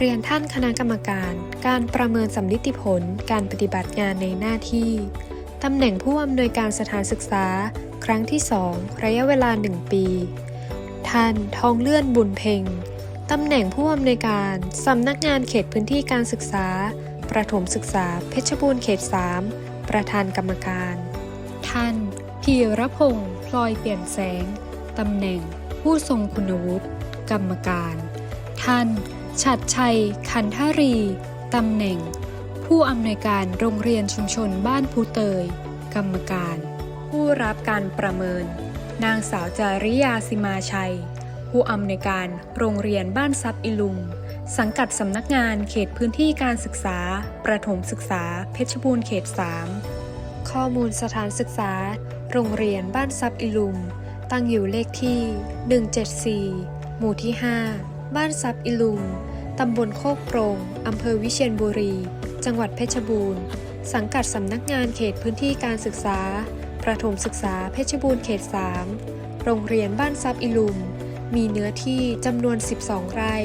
เรียนท่านคณะกรรมการ การประเมินสำลิดผล การปฏิบัติงานในหน้าที่ ตำแหน่งผู้อำนวยการสถานศึกษา ครั้งที่ 2 ระยะเวลา 1 ปี ท่านทองเลื่อนบุญเพ็งตำแหน่งผู้อำนวยการสำนักงานเขตพื้นที่การศึกษา ประถมศึกษา เพชรบูรณ์เขต 3 ประธานกรรมการ ท่านพีรพงศ์พลอยเปลี่ยนแสง ตำแหน่งผู้ทรงคุณวุฒิ กรรมการ ท่าน ฉัดชัย คันทารี ตำแหน่ง ผู้อำนวยการโรงเรียนชุมชนบ้านภูเตย กรรมการ ผู้รับการประเมิน นางสาวจาริยาสิมาชัย ผู้อำนวยการโรงเรียนบ้านซับอิลุงสังกัดสำนักงานเขตพื้นที่การศึกษา ประถมศึกษา เพชรบูรณ์เขต 3 ข้อมูลสถานศึกษา โรงเรียนบ้านซับอิลุม ตั้งอยู่เลขที่ 174 หมู่ที่ 5 บ้านซับอิลุมตำบลโคกโปรง อำเภอวิเชียรบุรี จังหวัดเพชรบูรณ์ สังกัดสำนักงานเขตพื้นที่การศึกษา ประถมศึกษาเพชรบูรณ์เขต 3 โรงเรียนบ้านซับอิลุมมีเนื้อที่จำนวน 12 ไร่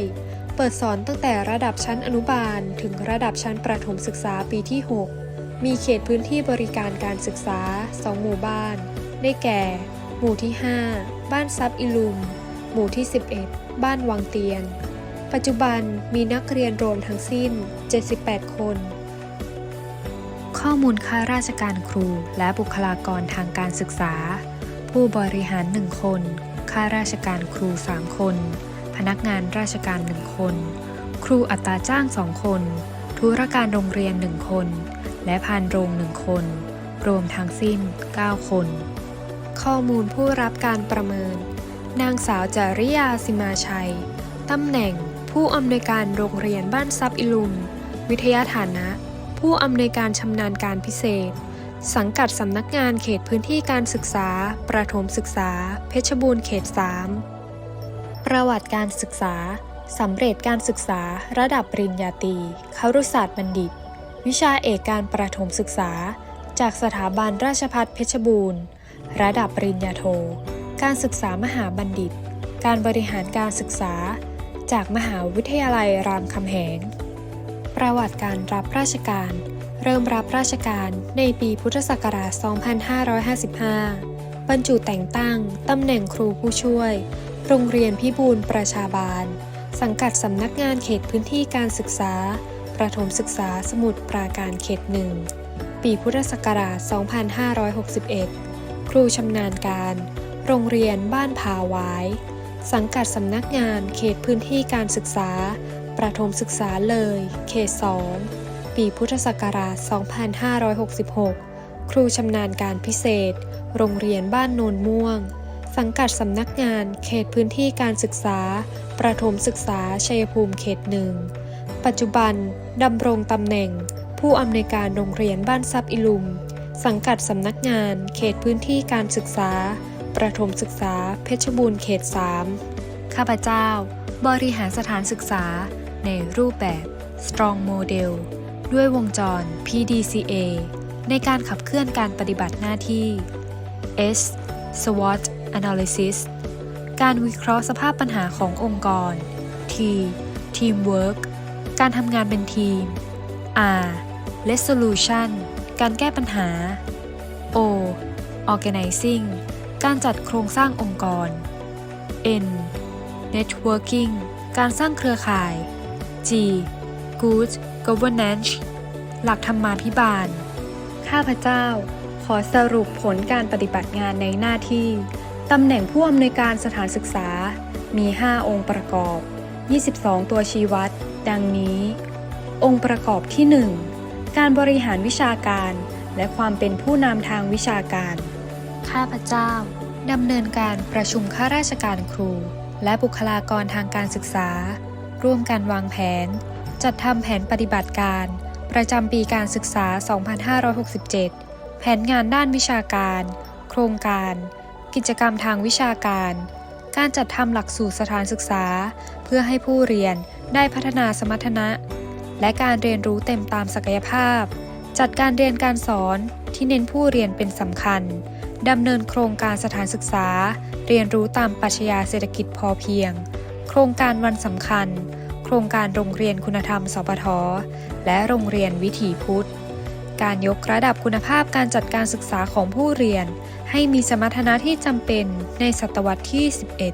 เปิดสอนตั้งแต่ระดับชั้นอนุบาล ถึงระดับชั้นประถมศึกษาปีที่ 6 มีเขตพื้นที่บริการการศึกษา 2 หมู่บ้าน ได้แก่ หมู่ที่ 5 บ้านซับอิลุม หมู่ที่ 11 บ้านวังเตียน ปัจจุบันมีนักเรียนรวมทั้งสิ้น 78 คน ข้อมูลข้าราชการครูและบุคลากรทางการศึกษา ผู้บริหาร 1 คน ข้าราชการครู 3 คน พนักงานราชการ 1 คน ครูอัตราจ้าง 2 คน ธุรการโรงเรียน 1 คน และพานโรง1คน รวมทั้งสิ้น 9 คน ข้อมูลผู้รับการประเมิน นางสาวจาริยาสิมาชัย ตำแหน่ง ผู้อำนวยการโรงเรียนบ้านซับอิลุม วิทยาฐานะ ผู้อำนวยการชำนาญการพิเศษ สังกัดสำนักงานเขตพื้นที่การศึกษา ประถมศึกษา เพชรบูรณ์เขต 3 ประวัติการศึกษาสำเร็จการศึกษาระดับปริญญาตรีครุศาสตร์บัณฑิต วิชาเอกการประถมศึกษา จากสถาบันราชภัฏเพชรบูรณ์ ระดับปริญญาโท การศึกษามหาบัณฑิต การบริหารการศึกษา จากมหาวิทยาลัยรามคำแหง ประวัติการรับราชการ เริ่มรับราชการในปีพุทธศักราช 2555 บรรจุแต่งตั้งตำแหน่งครูผู้ช่วย โรงเรียนพิบูลประชาบาล สังกัดสำนักงานเขตพื้นที่การศึกษา ประถมศึกษาสมุทรปราการเขตหนึ่ง ปีพุทธศักราช 2561 ครูชำนาญการ โรงเรียนบ้านผาหวาย สังกัดสำนักงานเขตพื้นที่การศึกษา ประถมศึกษาเลย เขต 2 ปีพุทธศักราช 2566 ครูชำนาญการพิเศษ โรงเรียนบ้านโนนม่วง สังกัดสำนักงานเขตพื้นที่การศึกษา ประถมศึกษาชัยภูมิเขตหนึ่ง ปัจจุบันดำรงตำแหน่ง ผู้อำนวยการโรงเรียนบ้านซับอิลุม สังกัดสำนักงานเขตพื้นที่การศึกษา ประถมศึกษา เพชรบูรณ์เขต 3 ข้าพเจ้า บริหารสถานศึกษา ในรูปแบบ Strong Model ด้วยวงจร PDCA ในการขับเคลื่อนการปฏิบัติหน้าที่ S SWOT Analysis การวิเคราะห์สภาพปัญหาขององค์กร T Teamwork การทำงานเป็นทีม R Resolution การแก้ปัญหา O Organizing การจัดโครงสร้างองค์กร N Networking การสร้างเครือข่าย G Good Governance หลักธรรมาภิบาล ข้าพเจ้า ขอสรุปผลการปฏิบัติงานในหน้าที่ ตำแหน่งผู้อำนวยการสถานศึกษา มี 5 องค์ประกอบ 22 ตัวชี้วัด ดังนี้ องค์ประกอบที่ 1 การบริหารวิชาการ และความเป็นผู้นำทางวิชาการ ข้าพเจ้าดำเนินการประชุมข้าราชการครู และบุคลากรทางการศึกษา ร่วมกันวางแผน จัดทำแผนปฏิบัติการ ประจำปีการศึกษา 2567 แผนงานด้านวิชาการ โครงการ กิจกรรมทางวิชาการ การจัดทำหลักสูตรสถานศึกษา เพื่อให้ผู้เรียนได้พัฒนาสมรรถนะ และการเรียนรู้เต็มตามศักยภาพ จัดการเรียนการสอนที่เน้นผู้เรียนเป็นสำคัญ ดำเนินโครงการสถานศึกษา เรียนรู้ตามปรัชญาเศรษฐกิจพอเพียง โครงการวันสำคัญ โครงการโรงเรียนคุณธรรม สปท และโรงเรียนวิถีพุทธ การยกระดับคุณภาพการจัดการศึกษาของผู้เรียน ให้มีสมรรถนะที่จำเป็นในศตวรรษที่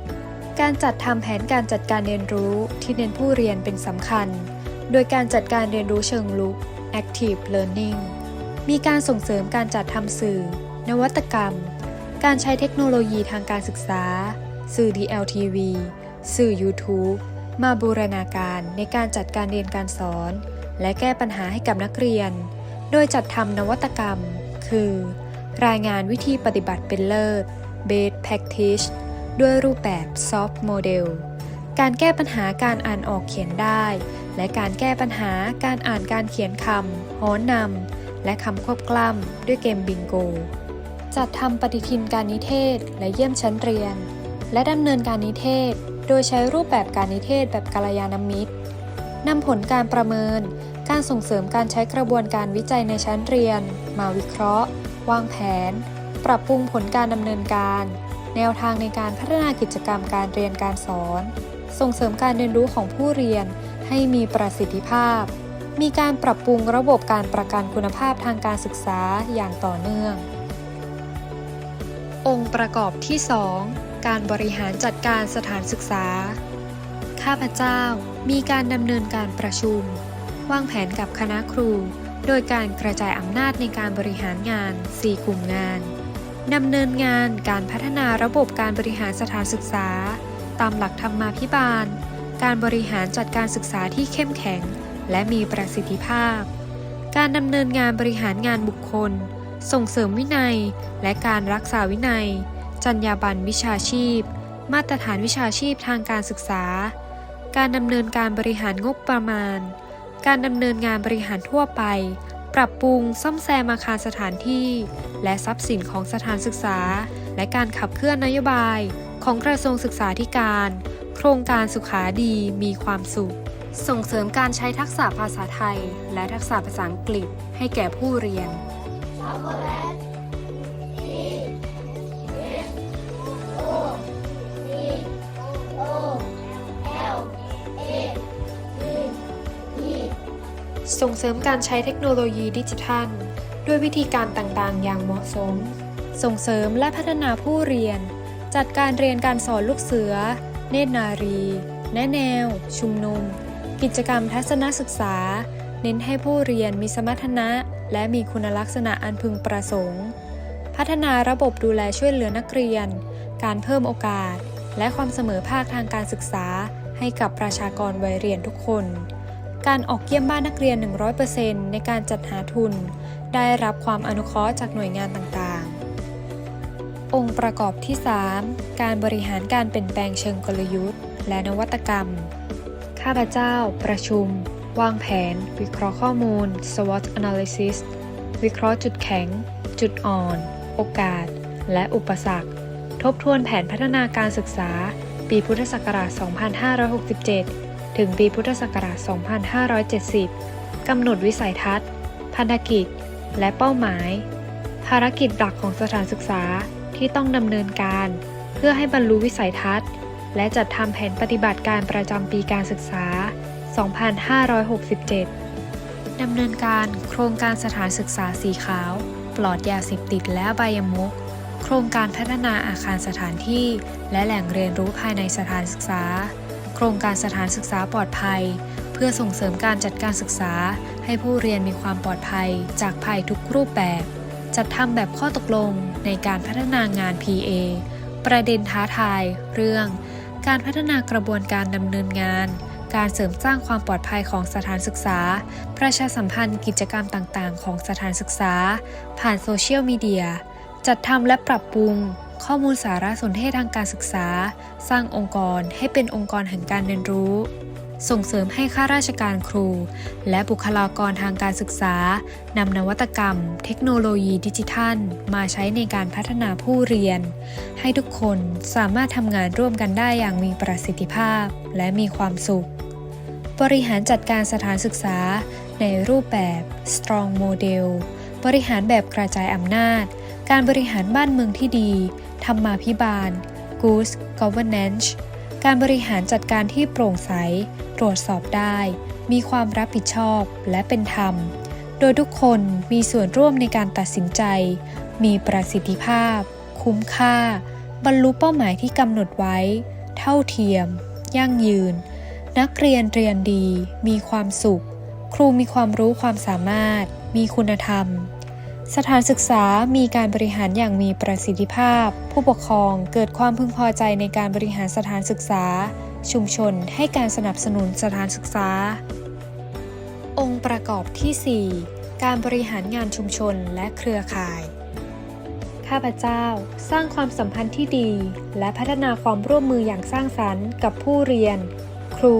11 การจัดทำแผนการจัดการเรียนรู้ที่เน้นผู้เรียนเป็นสำคัญ โดยการจัดการเรียนรู้เชิงลุก active learning มีการส่งเสริมการจัดทำสื่อ นวัตกรรม การใช้เทคโนโลยีทางการศึกษา สื่อ DLTV สื่อ YouTube มาบูรณาการในการจัดการเรียนการสอน และแก้ปัญหาให้กับนักเรียน โดยจัดทำนวัตกรรม คือ รายงานวิธีปฏิบัติเป็นเลิศ Best Practice ด้วยรูปแบบ Soft Model การแก้ปัญหาการอ่านออกเขียนได้ และการแก้ปัญหาการอ่านการเขียนคำฮ้อนนำและคำควบกล้ำด้วยเกมบิงโก จัดทำปฏิทินการนิเทศและเยี่ยมชั้นเรียน และดำเนินการนิเทศ โดยใช้รูปแบบการนิเทศแบบกัลยาณมิตรนำผลการประเมิน การส่งเสริมการใช้กระบวนการวิจัยในชั้นเรียน มาวิเคราะห์ วางแผน ปรับปรุงผลการดำเนินการ แนวทางในการพัฒนากิจกรรมการเรียนการสอน ส่งเสริมการเรียนรู้ของผู้เรียนให้มีประสิทธิภาพ มีการปรับปรุงระบบการประกันคุณภาพทางการศึกษาอย่างต่อเนื่อง องค์ประกอบที่ 2 การบริหารจัดการสถานศึกษา ข้าพเจ้ามีการดำเนินการประชุม วางแผนกับคณะครู โดยการกระจายอำนาจในการบริหารงาน 4 กลุ่มงานดำเนินงานการพัฒนาระบบการบริหารสถานศึกษา ตามหลักธรรมาภิบาล การบริหารจัดการศึกษาที่เข้มแข็ง และมีประสิทธิภาพ การดำเนินงานบริหารงานบุคคล ส่งเสริมวินัย และการรักษาวินัย จรรยาบรรณวิชาชีพ มาตรฐานวิชาชีพทางการศึกษา การดำเนินการบริหารงบประมาณ การดำเนินงานบริหารทั่วไป ปรับปรุงซ่อมแซมอาคารสถานที่ และทรัพย์สินของสถานศึกษา และการขับเคลื่อนนโยบาย ของกระทรวงศึกษาธิการ โครงการสุขาดีมีความสุขส่งเสริมการใช้ทักษะภาษาไทย และทักษะภาษาอังกฤษให้แก่ผู้เรียน ส่งเสริมการใช้เทคโนโลยีดิจิทัล ด้วยวิธีการต่างๆ อย่างเหมาะสม ส่งเสริมและพัฒนาผู้เรียน จัดการเรียนการสอนลูกเสือ เนตรนารี แนะแนว ชุมนุม กิจกรรมทัศนศึกษา เน้นให้ผู้เรียนมีสมรรถนะ และมีคุณลักษณะอันพึงประสงค์ พัฒนาระบบดูแลช่วยเหลือนักเรียน การเพิ่มโอกาส และความเสมอภาคทางการศึกษา ให้กับประชากรวัยเรียนทุกคน การออกเยี่ยมบ้านนักเรียน 100%ในการจัดหาทุน ได้รับความอนุเคราะห์จากหน่วยงานต่างๆ องค์ประกอบที่ 3 การบริหารการเปลี่ยนแปลงเชิงกลยุทธ์ และนวัตกรรม ข้าพเจ้า ประชุม วางแผน วิเคราะห์ข้อมูล SWOT analysis วิเคราะห์จุดแข็ง จุดอ่อน โอกาส และอุปสรรค ทบทวนแผนพัฒนาการศึกษา ปีพุทธศักราช 2567 ถึงปีพุทธศักราช 2570 กำหนดวิสัยทัศน์ พันธกิจ และเป้าหมาย ภารกิจหลักของสถานศึกษาที่ต้องดำเนินการ เพื่อให้บรรลุวิสัยทัศน์ และจัดทำแผนปฏิบัติการประจำปีการศึกษา 2567 ดำเนินการโครงการสถานศึกษาสีขาว ปลอดยาเสพติดและอบยมุขโครงการพัฒนาอาคารสถานที่ และแหล่งเรียนรู้ภายในสถานศึกษา โครงการสถานศึกษาปลอดภัย เพื่อส่งเสริมการจัดการศึกษา ให้ผู้เรียนมีความปลอดภัย จากภัยทุกรูปแบบ จัดทำแบบข้อตกลงในการพัฒนางาน PA ประเด็นท้าทาย เรื่อง การพัฒนากระบวนการดำเนินงาน การเสริมสร้างความปลอดภัยของสถานศึกษา ประชาสัมพันธ์กิจกรรมต่างๆ ของสถานศึกษา ผ่านโซเชียลมีเดีย จัดทำและปรับปรุง ข้อมูลสารสนเทศทางการศึกษา สร้างองค์กรให้เป็นองค์กรแห่งการเรียนรู้ ส่งเสริมให้ข้าราชการครู และบุคลากรทางการศึกษานำนวัตกรรม เทคโนโลยีดิจิทัล มาใช้ในการพัฒนาผู้เรียน ให้ทุกคนสามารถทำงานร่วมกันได้อย่างมีประสิทธิภาพและมีความสุข บริหารจัดการสถานศึกษา ในรูปแบบ strong model บริหารแบบกระจายอำนาจ การบริหารบ้านเมืองที่ดี ธรรมาภิบาล good governance การบริหารจัดการที่โปร่งใส ตรวจสอบได้ มีความรับผิดชอบและเป็นธรรม โดยทุกคนมีส่วนร่วมในการตัดสินใจ มีประสิทธิภาพ คุ้มค่า บรรลุเป้าหมายที่กำหนดไว้ เท่าเทียม ยั่งยืน นักเรียนเรียนดี มีความสุข ครูมีความรู้ความสามารถ มีคุณธรรม สถานศึกษามีการบริหารอย่างมีประสิทธิภาพ ผู้ปกครองเกิดความพึงพอใจในการบริหารสถานศึกษา ชุมชนให้การสนับสนุนสถานศึกษา องค์ประกอบที่ 4 การบริหารงานชุมชนและเครือข่าย ข้าพเจ้าสร้างความสัมพันธ์ที่ดี และพัฒนาความร่วมมืออย่างสร้างสรรค์กับผู้เรียน ครู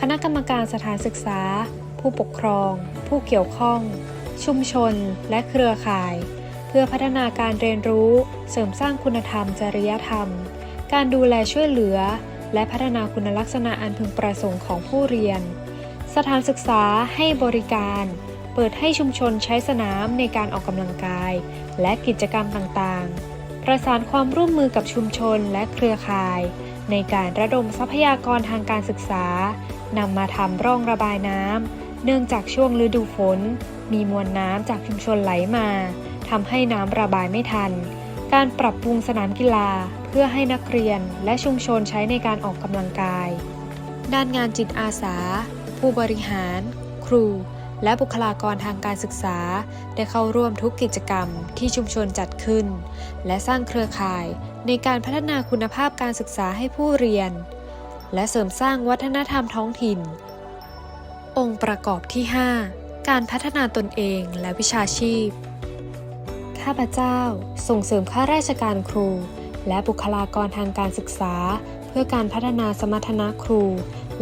คณะกรรมการสถานศึกษา ผู้ปกครอง ผู้เกี่ยวข้อง ชุมชน และเครือข่าย เพื่อพัฒนาการเรียนรู้ เสริมสร้างคุณธรรม จริยธรรม การดูแลช่วยเหลือ และพัฒนาคุณลักษณะอันพึงประสงค์ของผู้เรียน สถานศึกษาให้บริการ เปิดให้ชุมชนใช้สนามในการออกกำลังกาย และกิจกรรมต่างๆ ประสานความร่วมมือกับชุมชนและเครือข่าย ในการระดมทรัพยากรทางการศึกษานำมาทำร่องระบายน้ำ เนื่องจากช่วงฤดูฝน มีมวลน้ำจากชุมชนไหลมาทำให้น้ำระบายไม่ทัน การปรับปรุงสนามกีฬาเพื่อให้นักเรียนและชุมชนใช้ในการออกกำลังกาย ด้านงานจิตอาสา ผู้บริหาร ครู และบุคลากรทางการศึกษา ได้เข้าร่วมทุกกิจกรรมที่ชุมชนจัดขึ้น และสร้างเครือข่ายในการพัฒนาคุณภาพการศึกษาให้ผู้เรียน และเสริมสร้างวัฒนธรรมท้องถิ่น องค์ประกอบที่ 5 การพัฒนาตนเองและวิชาชีพ ข้าพเจ้าส่งเสริมข้าราชการครู และบุคลากรทางการศึกษา เพื่อการพัฒนาสมรรถนะครู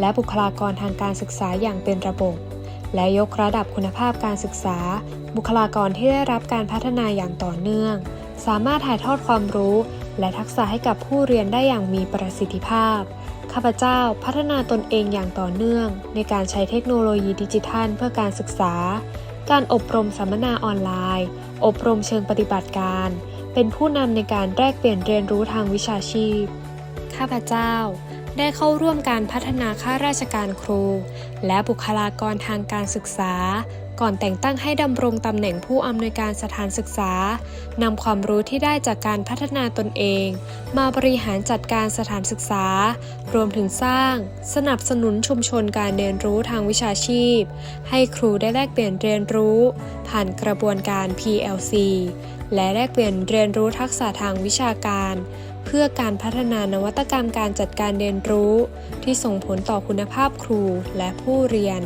และบุคลากรทางการศึกษาอย่างเป็นระบบ และยกระดับคุณภาพการศึกษา บุคลากรที่ได้รับการพัฒนาอย่างต่อเนื่อง สามารถถ่ายทอดความรู้ และทักษะให้กับผู้เรียนได้อย่างมีประสิทธิภาพ ข้าพเจ้าพัฒนาตนเองอย่างต่อเนื่อง ในการใช้เทคโนโลยีดิจิทัลเพื่อการศึกษา การอบรมสัมมนาออนไลน์ อบรมเชิงปฏิบัติการ เป็นผู้นำในการแลกเปลี่ยนเรียนรู้ทางวิชาชีพ ข้าพเจ้าได้เข้าร่วมการพัฒนาข้าราชการครู และบุคลากรทางการศึกษา ก่อนแต่งตั้งให้ดำรงตำแหน่งผู้อำนวยการสถานศึกษานำความรู้ที่ได้จากการพัฒนาตนเอง มาบริหารจัดการสถานศึกษา รวมถึงสร้าง สนับสนุนชุมชนการเรียนรู้ทางวิชาชีพ ให้ครูได้แลกเปลี่ยนเรียนรู้ ผ่านกระบวนการ PLC และแลกเปลี่ยนเรียนรู้ทักษะทางวิชาการ เพื่อการพัฒนานวัตกรรมการจัดการเรียนรู้ ที่ส่งผลต่อคุณภาพครูและผู้เรียน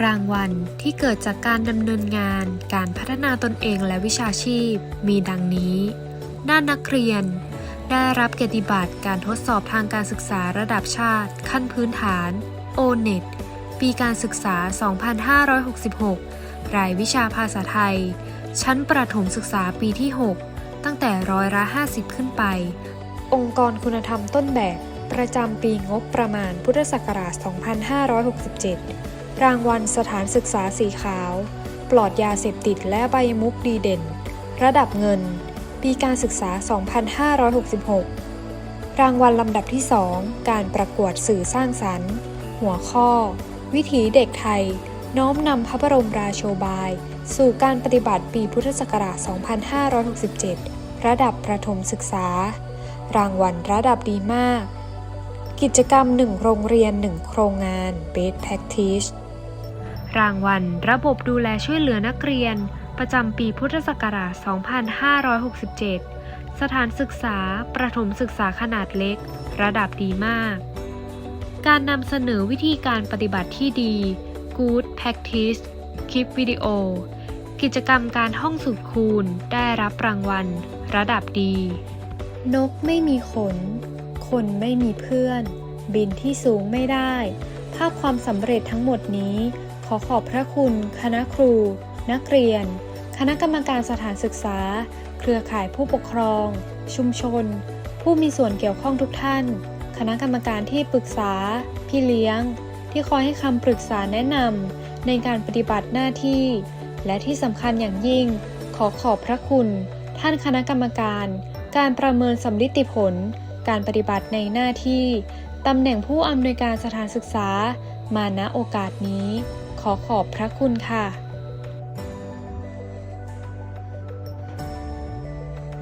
รางวัลที่เกิดจากการดำเนินงาน การพัฒนาตนเองและวิชาชีพ มีดังนี้ ด้านนักเรียน ได้รับเกียรติบัตรการทดสอบทางการศึกษาระดับชาติ ขั้นพื้นฐาน O-NET ปีการศึกษา 2566 รายวิชาภาษาไทย ชั้นประถมศึกษาปีที่ 6 ตั้งแต่ร้อยละ50 ขึ้นไป องค์กรคุณธรรมต้นแบบ ประจำปีงบประมาณพุทธศักราช 2567 รางวัลสถานศึกษาสีขาว ปลอดยาเสพติดและใบมุกดีเด่น ระดับเงิน ปีการศึกษา 2566 รางวัลลำดับที่ 2 การประกวดสื่อสร้างสรรค์ หัวข้อ วิถีเด็กไทย น้อมนำพระบรมราโชบาย สู่การปฏิบัติปีพุทธศักราช 2567 ระดับประถมศึกษา รางวัลระดับดีมากกิจกรรม 1 โรงเรียน 1 โครงงาน Best Practice รางวัล ระบบดูแลช่วยเหลือนักเรียน ประจำปีพุทธศักราช 2567 สถานศึกษา ประถมศึกษาขนาดเล็ก ระดับดีมาก การนำเสนอวิธีการปฏิบัติที่ดี Good Practice คลิปวิดีโอ กิจกรรมการท่องสูตรคูณ ได้รับรางวัล ระดับดี นกไม่มีขน คนไม่มีเพื่อน บินที่สูงไม่ได้ ภาพความสำเร็จทั้งหมดนี้ ขอขอบพระคุณ คณะครู นักเรียน คณะกรรมการสถานศึกษา เครือข่ายผู้ปกครอง ชุมชน ผู้มีส่วนเกี่ยวข้องทุกท่าน คณะกรรมการที่ปรึกษา พี่เลี้ยง ที่คอยให้คำปรึกษาแนะนำในการปฏิบัติหน้าที่ และที่สำคัญอย่างยิ่ง ขอขอบพระคุณ ท่านคณะกรรมการ การประเมินสำลิติผล การปฏิบัติในหน้าที่ตำแหน่งผู้อำนวยการสถานศึกษามาณโอกาสนี้ ขอขอบพระคุณค่ะ